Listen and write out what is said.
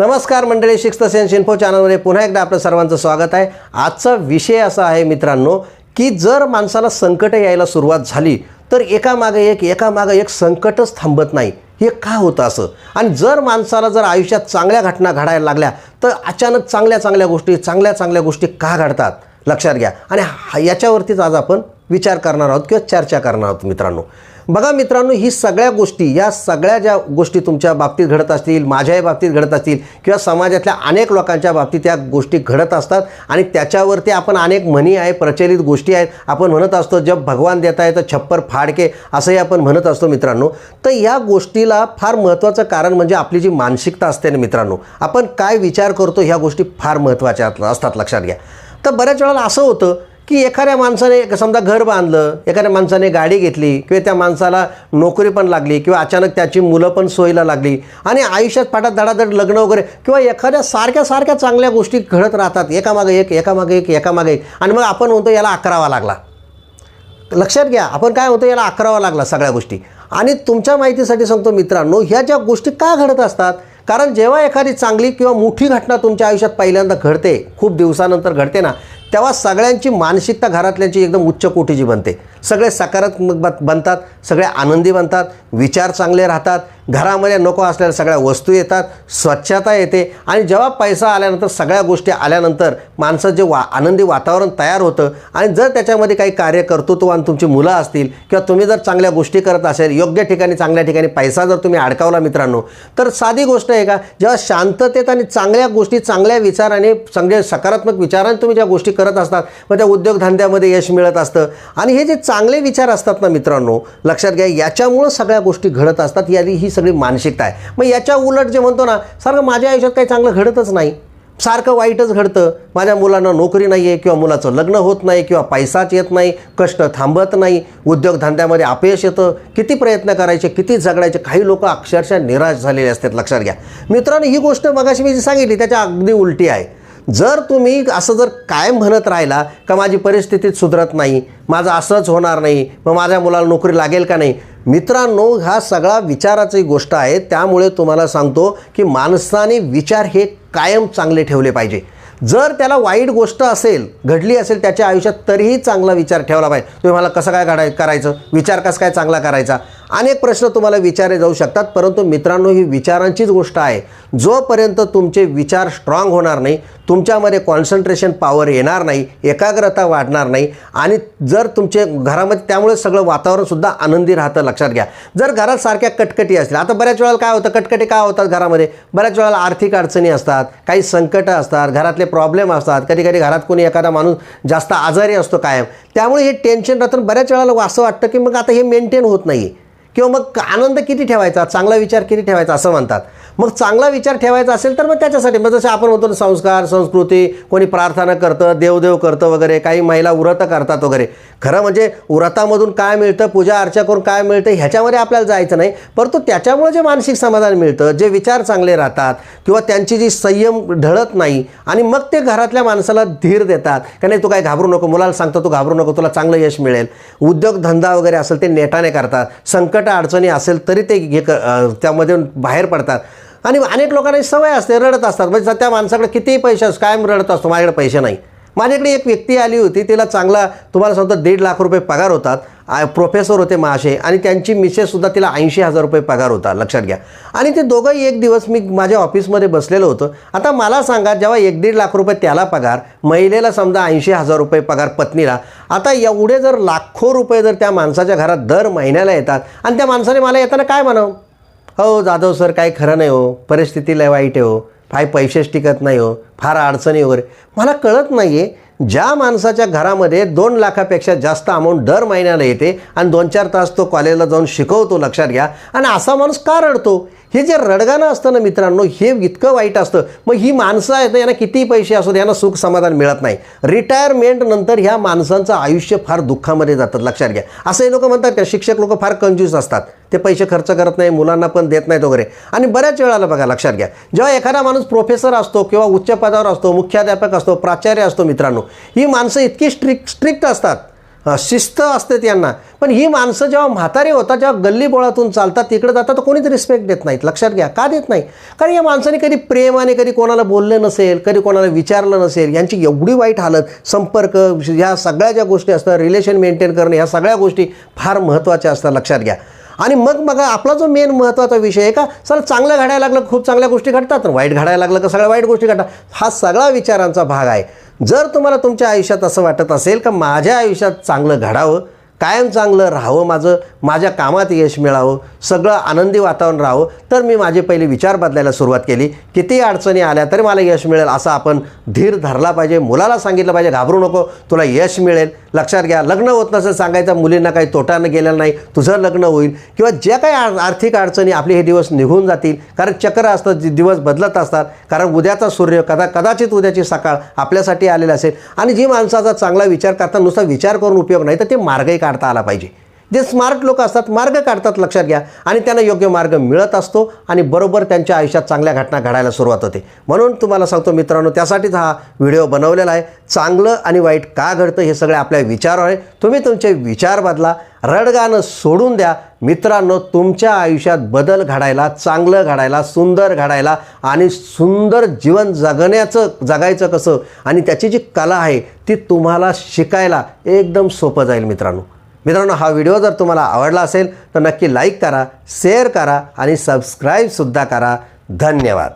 नमस्कार मंडळी sixth sense info चॅनलमध्ये पुन्हा एकदा आपलं सर्वांचं स्वागत आहे. आजचा विषय असा आहे मित्रांनो की जर माणसाला संकट यायला सुरुवात झाली तर एकामागे एक एकामागे एक संकटच थांबत नाही. हे का होतं असं? आणि जर माणसाला जर आयुष्यात चांगल्या घटना घडायला लागल्या तर अचानक चांगल्या चांगल्या गोष्टी चांगल्या चांगल्या गोष्टी का घडतात? लक्षात घ्या. आणि हा- याच्यावरतीच आज आपण विचार करणार आहोत किंवा चर्चा करणार आहोत मित्रांनो. बघा मित्रांनो ही सगळ्या गोष्टी या सगळ्या ज्या गोष्टी तुमच्या बाबतीत घडत असतील माझ्याही बाबतीत घडत असतील किंवा समाजातल्या अनेक लोकांच्या बाबतीत या गोष्टी घडत असतात आणि त्याच्यावरती आपण अनेक म्हणी आहे प्रचलित गोष्टी आहेत. आपण म्हणत असतो जब भगवान देता आहे तर छप्पर फाडके असंही आपण म्हणत असतो मित्रांनो. तर या गोष्टीला फार महत्त्वाचं कारण म्हणजे आपली जी मानसिकता असते ना मित्रांनो आपण काय विचार करतो ह्या गोष्टी फार महत्त्वाच्या असतात लक्षात घ्या. तर बऱ्याच वेळेला असं होतं की एखाद्या माणसाने समजा घर बांधलं एखाद्या माणसाने गाडी घेतली किंवा त्या माणसाला नोकरी पण लागली किंवा अचानक त्याची मुलं पण सोयीला लागली आणि आयुष्यात फाटात धडाधड लग्न वगैरे किंवा एखाद्या सारख्या सारख्या चांगल्या गोष्टी घडत राहतात. एकामागे एक एकामागे एक एकामागे एक. आणि मग आपण म्हणतो याला अकरावा लागला. लक्षात घ्या आपण काय होतो याला अकरावा लागला सगळ्या गोष्टी. आणि तुमच्या माहितीसाठी सांगतो मित्रांनो ह्या ज्या गोष्टी का घडत असतात? कारण जेव्हा एखादी चांगली किंवा मोठी घटना तुमच्या आयुष्यात पहिल्यांदा घडते खूप दिवसानंतर घडते ना तेव्हा सगळ्यांची मानसिकता घरातल्यांची एकदम उच्च कोटीची बनते. सगळे सकारात्मक ब बनतात सगळे आनंदी बनतात विचार चांगले राहतात घरामध्ये नको असलेल्या सगळ्या वस्तू येतात स्वच्छता येते आणि जेव्हा पैसा आल्यानंतर सगळ्या गोष्टी आल्यानंतर माणसं जे वा आनंदी वातावरण तयार होतं आणि जर त्याच्यामध्ये काही कार्य कर्तृत्ववान तुमची मुलं असतील किंवा तुम्ही जर चांगल्या गोष्टी करत असेल योग्य ठिकाणी चांगल्या ठिकाणी पैसा जर तुम्ही अडकावला मित्रांनो तर साधी गोष्ट आहे का जेव्हा शांततेत आणि चांगल्या गोष्टी चांगल्या विचाराने चांगले सकारात्मक विचाराने तुम्ही ज्या गोष्टी करत असतात मग त्या उद्योगधंद्यामध्ये यश मिळत असतं. आणि हे जे चांगले विचार असतात ना मित्रांनो लक्षात घ्या याच्यामुळं सगळ्या गोष्टी घडत असतात यादी ही सगळी मानसिकता आहे. मग याच्या उलट जे म्हणतो ना सारखं माझ्या आयुष्यात काही चांगलं घडतच नाही. सारखं वाईटच घडतं. माझ्या मुलांना नोकरी नाही आहे किंवा मुलाचं लग्न होत नाही किंवा पैसाच येत नाही कष्ट थांबत नाही उद्योगधंद्यामध्ये अपयश येतं. किती प्रयत्न करायचे किती जगडायचे काही लोक अक्षरशः निराश झालेले असतात लक्षात घ्या. मित्रांनो ही गोष्ट मगाशी मी जी सांगितली त्याच्या अगदी उलटी आहे. जर तुम्ही असं जर कायम म्हणत राहिला का माझी परिस्थितीच सुधरत नाही माझं असंच होणार नाही मग माझ्या मुलाला नोकरी लागेल का नाही? मित्रांनो हा सगळा विचाराची गोष्ट आहे त्यामुळे तुम्हाला सांगतो की माणसाने विचार हे कायम चांगले ठेवले पाहिजे. जर त्याला वाईट गोष्ट असेल घडली असेल त्याच्या आयुष्यात तरीही चांगला विचार ठेवला पाहिजे. तुम्ही मला कसं काय काढाय करायचं? विचार कसं काय चांगला करायचा? अनेक प्रश्न तुम्हाला विचारले जाऊ शकतात परंतु मित्रांनो ही विचारांचीच गोष्ट आहे. जोपर्यंत तुमचे विचार स्ट्रॉंग होणार नाही तुमच्यामध्ये कॉन्सन्ट्रेशन पॉवर येणार नाही एकाग्रता वाढणार नाही आणि जर तुमचे घरामध्ये त्यामुळे सगळं वातावरणसुद्धा आनंदी राहतं लक्षात घ्या. जर घरात सारख्या कटकटी असतील आता बऱ्याच वेळेला काय होतं कटकटी काय होतात घरामध्ये? बऱ्याच वेळेला आर्थिक अडचणी असतात काही संकटं असतात घरातले प्रॉब्लेम असतात कधी कधी घरात कोणी एखादा माणूस जास्त आजारी असतो कायम. त्यामुळे हे टेन्शन राहतं बऱ्याच वेळेला असं वाटतं की मग आता हे मेंटेन होत नाही किंवा मग आनंद किती ठेवायचा? चांगला विचार किती ठेवायचा? असं म्हणतात. मग चांगला विचार ठेवायचा असेल तर मग त्याच्यासाठी मग जसं आपण म्हणतो ना संस्कार संस्कृती कोणी प्रार्थना करतं देवदेव करतं वगैरे काही महिला व्रत करतात वगैरे. खरं म्हणजे व्रतामधून काय मिळतं पूजा अर्चा करून काय मिळतं ह्याच्यामध्ये आपल्याला जायचं नाही. परंतु त्याच्यामुळे जे मानसिक समाधान मिळतं जे विचार चांगले राहतात किंवा त्यांची जी संयम ढळत नाही आणि मग ते घरातल्या माणसाला धीर देतात का नाही तू काय घाबरू नको मुलाला सांगतो तू घाबरू नको तुला चांगलं यश मिळेल. उद्योगधंदा वगैरे असेल ते नेटाने करतात. संकट अडचणी असेल तरी ते घे क- त्यामध्ये बाहेर पडतात. आणि अनेक लोकांना सवय असते रडत असतात. म्हणजे त्या माणसाकडे कितीही पैसे असतो कायम रडत असतो माझ्याकडे पैसे नाही. माझ्याकडे एक व्यक्ती आली होती तिला चांगला तुम्हाला सांगतो दीड लाख रुपये पगार होतात. आय प्रोफेसर होते महाशय आणि त्यांची मिसेससुद्धा तिला ऐंशी हजार रुपये पगार होता लक्षात घ्या. आणि ते दोघंही एक दिवस मी माझ्या ऑफिसमध्ये बसलेलो होतो. आता मला सांगा जेव्हा एक दीड लाख रुपये त्याला पगार महिलेला समजा ऐंशी हजार रुपये पगार पत्नीला आता एवढे जर लाखो रुपये जर त्या माणसाच्या घरात दर महिन्याला येतात आणि त्या माणसाने मला येताना काय म्हणावं? हो जाधव सर काही खरं नाही हो. परिस्थिती लय वाईट आहे हो. फाय पैसेच टिकत नाही हो फार अडचणी वगैरे. मला कळत नाही आहे ज्या माणसाच्या घरामध्ये दोन लाखापेक्षा जास्त अमाऊंट दर महिन्याला येते आणि दोन चार तास तो कॉलेजला जाऊन शिकवतो लक्षात घ्या. आणि असा माणूस का रडतो? हे जे रडगाणं असतं ना मित्रांनो हे इतकं वाईट असतं. मग ही माणसं आहेत ना यांना किती पैसे असो यांना सुख समाधान मिळत नाही. रिटायरमेंट नंतर ह्या माणसांचं आयुष्य फार दुःखामध्ये जातात लक्षात घ्या. असंही लोक म्हणतात का शिक्षक लोक फार कंजूस असतात. ते पैसे खर्च करत नाही मुलांना पण देत नाहीत वगैरे. आणि बऱ्याच वेळाला बघा लक्षात घ्या. जेव्हा एखादा माणूस प्रोफेसर असतो किंवा उच्च पदावर असतो मुख्याध्यापक असतो प्राचार्य असतो मित्रांनो ही माणसं इतकी स्ट्रिक्ट स्ट्रिक्ट असतात. शिस्त असते त्यांना. पण ही माणसं जेव्हा म्हातारी होतात जेव्हा गल्ली बोळातून चालतात तिकडे जातात तर कोणीच रिस्पेक्ट देत नाहीत. लक्षात घ्या का देत नाही? कारण या माणसाने कधी प्रेमाने कधी कोणाला बोललं नसेल कधी कोणाला विचारलं नसेल यांची एवढी वाईट हालत संपर्क ह्या सगळ्या ज्या गोष्टी असतात रिलेशन मेंटेन करणे ह्या सगळ्या गोष्टी फार महत्त्वाच्या असतात लक्षात घ्या. आणि मग मग आपला जो मेन महत्त्वाचा विषय आहे का सर चांगलं घडायला लागलं खूप चांगल्या गोष्टी घडतात तर वाईट घडायला लागलं का सगळ्या वाईट गोष्टी घडतात. हा सगळा विचारांचा भाग आहे. जर तुम्हाला तुमच्या आयुष्यात असं वाटत असेल का माझ्या आयुष्यात चांगलं घडावं कायम चांगलं राहावं माझं माझ्या कामात यश मिळावं सगळं आनंदी वातावरण राहावं तर मी माझे पहिले विचार बदलायला सुरुवात केली. किती अडचणी आल्या तरी मला यश मिळेल असं आपण धीर धरला पाहिजे. मुलाला सांगितलं पाहिजे घाबरू नको तुला यश मिळेल. लक्षात घ्या लग्न होत नसेल सांगायचं मुलींना काही तोटानं गेलेलं नाही तुझं लग्न होईल. किंवा ज्या काही आर्थिक अडचणी आपले हे दिवस निघून जातील कारण चक्र असतं जे दिवस बदलत असतात कारण उद्याचा सूर्य कदा कदाचित उद्याची सकाळ आपल्यासाठी आलेली असेल. आणि जी माणसाचा चांगला विचार करता नुसता विचार करून उपयोग नाही तर ते मार्गही काढता आला पाहिजे. जे स्मार्ट लोक असतात मार्ग काढतात लक्षात घ्या. आणि त्यांना योग्य मार्ग मिळत असतो आणि बरोबर त्यांच्या आयुष्यात चांगल्या घटना घडायला सुरुवात होते. म्हणून तुम्हाला सांगतो मित्रांनो त्यासाठीच हा व्हिडिओ बनवलेला आहे. चांगलं आणि वाईट का घडतं हे सगळे आपल्या विचारावर आहे. तुम्ही तुमचे विचार बदला रडगाणं सोडून द्या. मित्रांनो तुमच्या आयुष्यात बदल घडायला चांगलं घडायला सुंदर घडायला आणि सुंदर जीवन जगण्याचं जगायचं कसं? आणि त्याची जी कला आहे ती तुम्हाला शिकायला एकदम सोपं जाईल मित्रांनो. मित्रांनो हा व्हिडिओ जर तुम्हाला आवडला असेल तर नक्की लाईक करा शेअर करा आणि सबस्क्राईबसुद्धा करा. धन्यवाद.